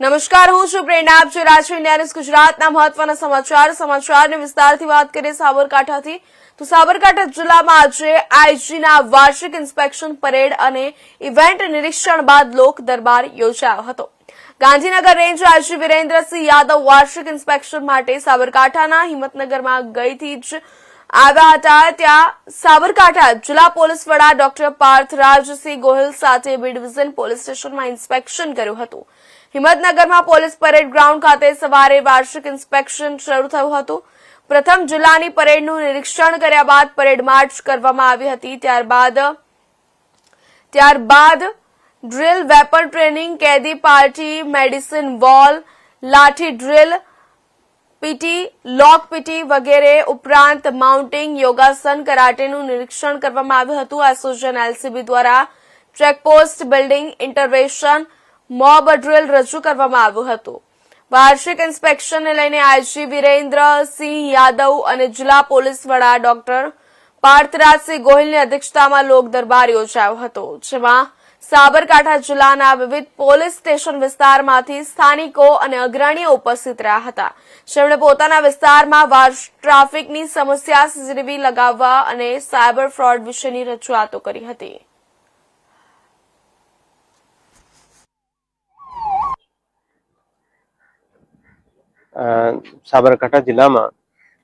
નમસ્કાર, હું છું પ્રેરણા. આપ છો રાજવી ન્યાયસ ગુજરાતના મહત્વના સમાચાર. સમાચારને વિસ્તારથી વાત કરીએ સાબરકાંઠાથી. તો સાબરકાંઠા જિલ્લામાં આજે આઈજીના વાર્ષિક ઇન્સ્પેક્શન પરેડ અને ઇવેન્ટ નિરીક્ષણ બાદ લોક દરબાર યોજાયો હતો. ગાંધીનગર રેન્જ આઈજી વિરેન્દ્રસિંહ યાદવ વાર્ષિક ઇન્સ્પેક્શન માટે સાબરકાંઠાના હિંમતનગરમાં ગઈથી જ આવ્યા હતા ત્યાં સાબરકાંઠા જિલ્લા પોલીસ વડા ડોક્ટર પાર્થ રાજસિંહ ગોહિલ સાથે બી ડિવિઝન પોલીસ સ્ટેશનમાં ઇન્સ્પેક્શન કર્યું હતું. હિંમતનગરમાં પોલીસ પરેડ ગ્રાઉન્ડ ખાતે સવારે વાર્ષિક ઇન્સ્પેક્શન શરૂ થયું હતું. પ્રથમ જિલ્લાની પરેડનું નિરીક્ષણ કર્યા બાદ પરેડ માર્ચ કરવામાં આવી હતી. ત્યારબાદ ત્યારબાદ ડ્રિલ વેપન ટ્રેનિંગ, કેદી party medicine wall, lathi drill PT, લોક પીટી વગેરે ઉપરાંત માઉન્ટિંગ, યોગાસન, કરાટેનું નિરીક્ષણ કરવામાં આવ્યું હતું. એસોસિએશન એલસીબી દ્વારા checkpost, building, intervention, mob drill રજૂ કરવામાં આવ્યું હતું. વાર્ષિક ઇન્સ્પેક્શનને લઈને આઈજી વિરેન્દ્રસિંહ યાદવ અને જિલ્લા પોલીસ વડા ડોક્ટર પાર્થરાજસિંહ ગોહિલની અધ્યક્ષતામાં લોક દરબાર યોજાયો હતો, જેમાં સાબરકાંઠા જિલ્લાના વિવિધ પોલીસ સ્ટેશન વિસ્તારમાંથી સ્થાનિકો અને અગ્રણીઓ ઉપસ્થિત રહ્યા હતા. જેમણે પોતાના વિસ્તારમાં ટ્રાફિકની સમસ્યા સીસીટીવી લગાવવા અને સાયબર ફ્રોડ વિશેની રજૂઆતો કરી હતી. સાબરકાંઠા જિલ્લામાં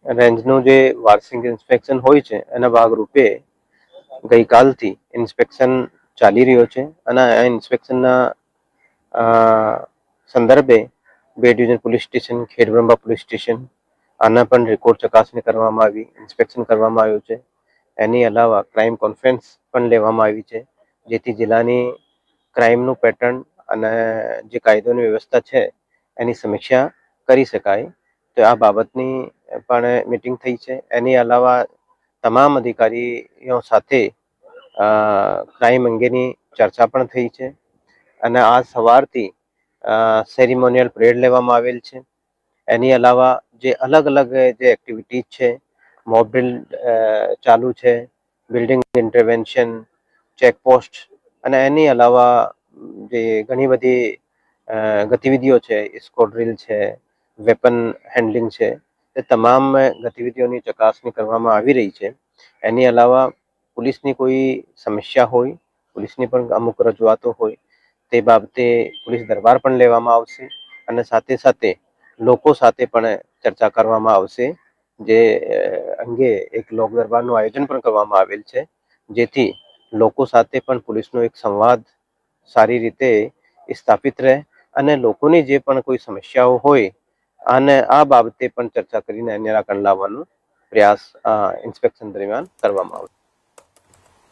રેન્જનું જે વાર્ષિક ઇન્સ્પેક્શન હોય છે, એના ભાગરૂપે ગઈકાલથી ઇન્સ્પેક્શન ચાલી રહ્યો છે અને આ ઇન્સ્પેક્શનના સંદર્ભે બે division police station Khedbrahma police station, આના પણ રેકોર્ડ ચકાસણી કરવામાં આવી ઇન્સ્પેક્શન કરવામાં આવ્યું છે. એની અલાવા ક્રાઇમ કોન્ફરન્સ પણ લેવામાં આવી છે, જેથી જિલ્લાની ક્રાઇમનું પેટર્ન અને જે કાયદોની વ્યવસ્થા છે, એની સમીક્ષા કરી શકાય. તો આ બાબતની પણ મિટિંગ થઈ છે. એની અલાવા તમામ અધિકારીઓ સાથે ક્રાઇમ અંગેની ચર્ચા પણ થઈ છે. અને આ સવારથી સેરિમોનિયલ પરેડ લેવામાં આવેલ છે. એની અલાવા જે અલગ અલગ જે એક્ટિવિટીઝ છે મોબ ડ્રિલ ચાલુ છે બિલ્ડિંગ ઇન્ટરવેન્શન ચેકપોસ્ટ અને એની અલાવા જે ઘણી બધી ગતિવિધિઓ છે ઇસ્કો ડ્રિલ છે વેપન હેન્ડલિંગ છે, એ તમામ ગતિવિધિઓની ચકાસણી કરવામાં આવી રહી છે. એની અલાવા પોલીસની કોઈ સમસ્યા હોય, પોલીસની પણ અમુક રજૂઆતો હોય, તે બાબતે પોલીસ દરબાર પણ લેવામાં આવશે અને સાથે સાથે લોકો સાથે પણ ચર્ચા કરવામાં આવશે, જે અંગે એક લોક દરબારનું આયોજન પણ કરવામાં આવેલ છે, જેથી લોકો સાથે પણ પોલીસનો એક સંવાદ સારી રીતે સ્થાપિત રહે અને લોકોની જે પણ કોઈ સમસ્યાઓ હોય અને આ બાબતે પણ ચર્ચા કરીને નિરાકરણ લાવવાનો પ્રયાસ ઇન્સ્પેક્શન દરમિયાન કરવામાં આવશે.